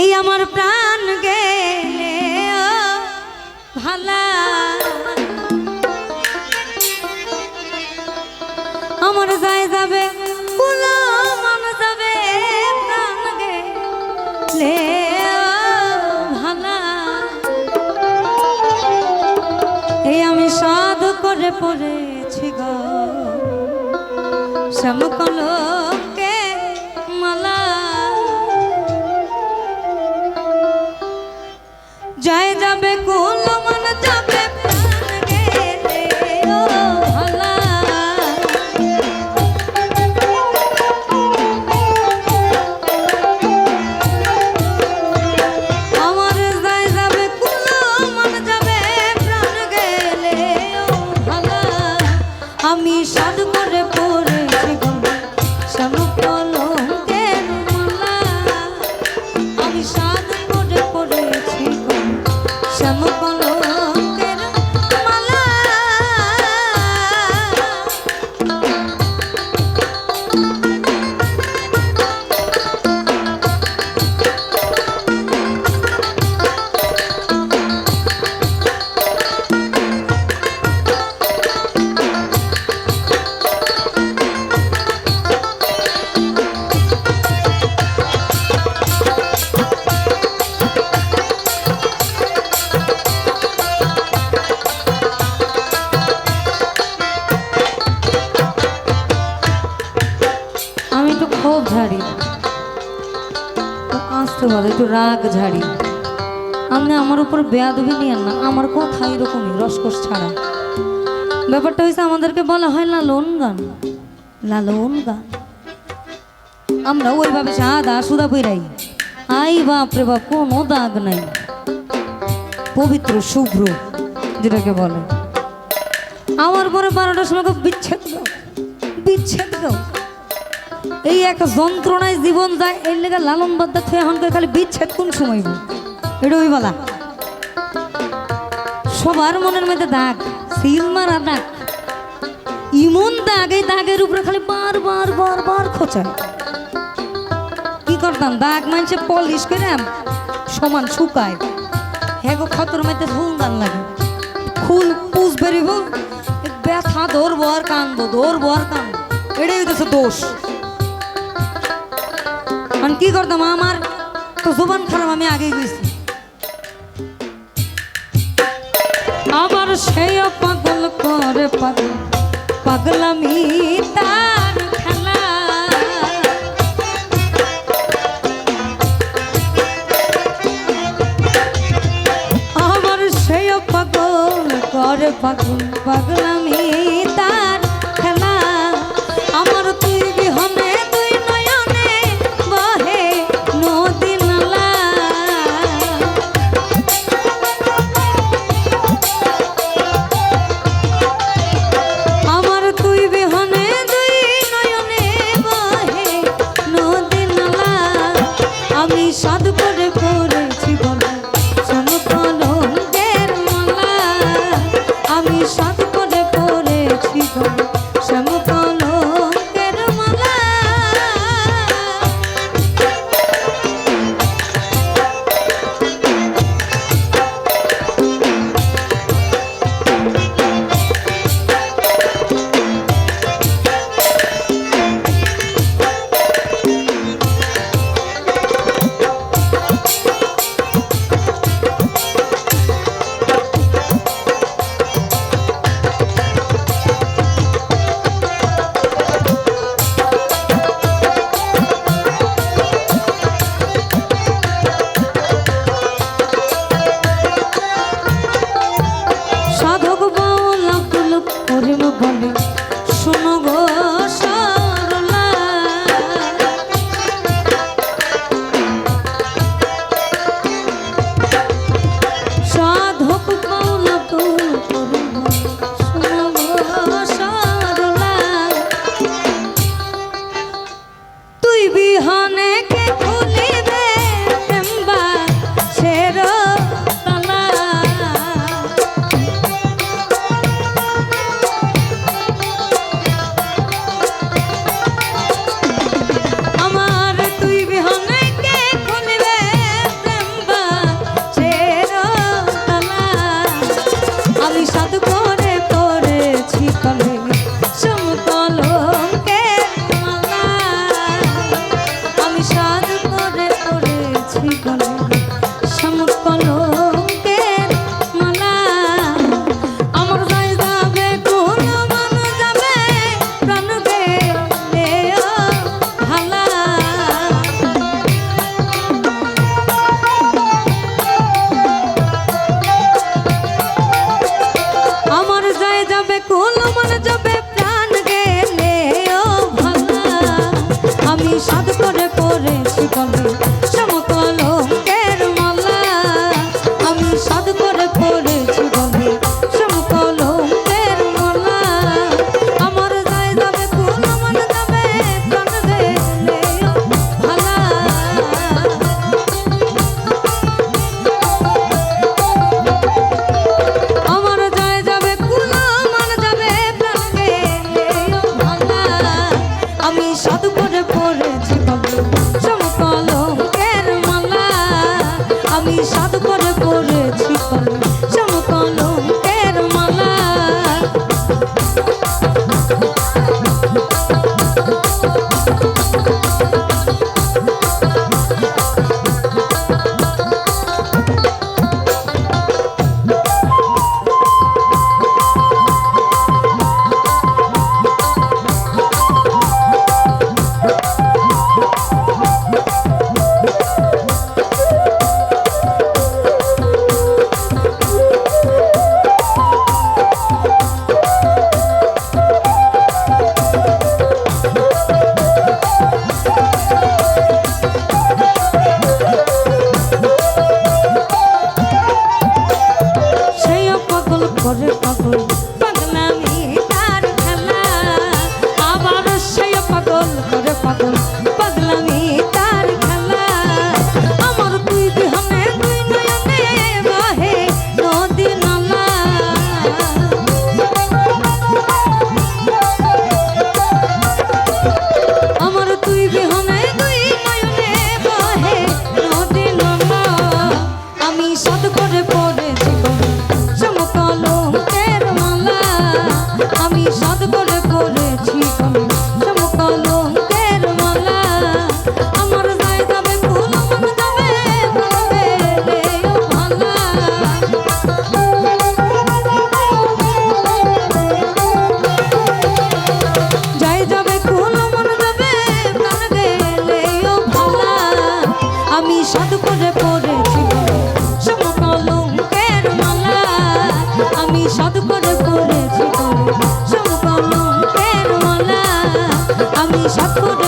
এই আমার প্রাণ গেলে ভালা। আমার যায় যাবে, কুলো যাবে, প্রাণ ভালা। এই আমি সাধ করে পড়েছি গো শ্যামকলকে জয় যাবে কুল মন যাবে ক্ষোভ ঝাড়ি আসতে বলে একটু রাগ ঝাড়ি। আপনি আমার উপর বেয়াদবি নিয়েন না, আমার কথা এরকমই, রসকস ছাড়া। ব্যাপারটা হয়েছে আমাদেরকে বলা হয় লালন গান। লালন গান। আমরা ওইভাবে সাদা সুদা বইরাই আই বাপ রে বাপ, কোনো দাগ নাই। পবিত্র, শুভ্র, যেটাকে বলে। আমার পরে বারোটার সময় বিচ্ছেদ গাও বিচ্ছেদ গাও এই এক যন্ত্রণায় জীবন যায়, এর লেগে লালন বাদ্দা থেকে এখন খালি বিচ্ছেদ কোন সময় গো? এটা ওই বলা সবার মনের মধ্যে দাগ, সিল মারা দাগ। ইমন দাগ এই দাগের উপরে খালি বার বার বার বার খোঁচায় কি করতাম? দাগ মানছে পলিশ করে সমান শুকায়। হ্যাঁ গো খতর মধ্যে ধুমদান লাগে। খুল পুষ বেরিব, ব্যথা ধরবো আর কানবো ধরবো আর কানবো এটাই হইতেছে দোষ। মানে কি করতাম আমার? তো জোবান খারাপ, আমি আগেই গেছি। আমার সেই পাগল করে পাগল পাগলামি তার খেলা। আমার সেই পাগল করে পাগল পাগলামি আমি বিহনে কে সমকল সমকল করে পাগলামি সমকলঙ্কের